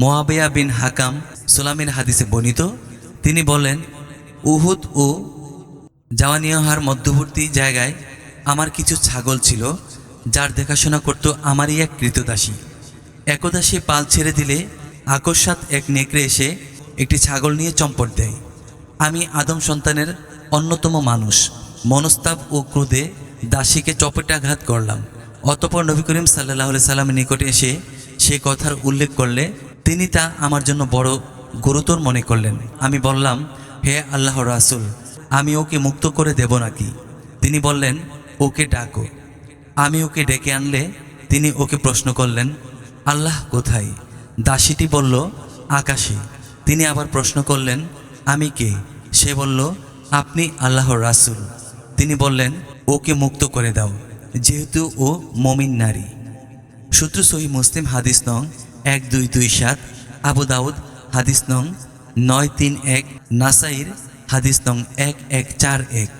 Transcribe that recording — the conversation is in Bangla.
মোয়াবিয়া বিন হাকাম সুলামের হাদিসে বর্ণিত, তিনি বলেন উহুদ ও জাওয়ানিয়াহার মধ্যবর্তী জায়গায় আমার কিছু ছাগল ছিল, যার দেখাশোনা করত আমারই এক কৃতদাসী। একদা সে পাল ছেড়ে দিলে আকস্মাৎ এক নেকড়ে এসে একটি ছাগল নিয়ে চম্পট দেয়। আমি আদম সন্তানের অন্যতম মানুষ, মনস্তাপ ও ক্রোধে দাসীকে চপেটাঘাত করলাম। অতপর নবী করিম সাল্লাহ সাল্লামের নিকটে এসে সে কথার উল্লেখ করলে তিনি তা আমার জন্য বড় গুরুতর মনে করলেন। আমি বললাম, হে আল্লাহ রাসুল, আমি ওকে মুক্ত করে দেব নাকি? তিনি বললেন, ওকে ডাকো। আমি ওকে ডেকে আনলে তিনি ওকে প্রশ্ন করলেন, আল্লাহ কোথায়? দাসীটি বলল, আকাশে। তিনি আবার প্রশ্ন করলেন, আমি কে? সে বলল, আপনি আল্লাহর রাসুল। তিনি বললেন, ওকে মুক্ত করে দাও, যেহেতু ও মমিন নারী। সূত্র সহি মুসলিম হাদিস নং এক দুই দুই সাত, আবু দাউদ, হাদিস নং নয় তিন এক, নাসাইর, হাদিস নং এক এক চার এক।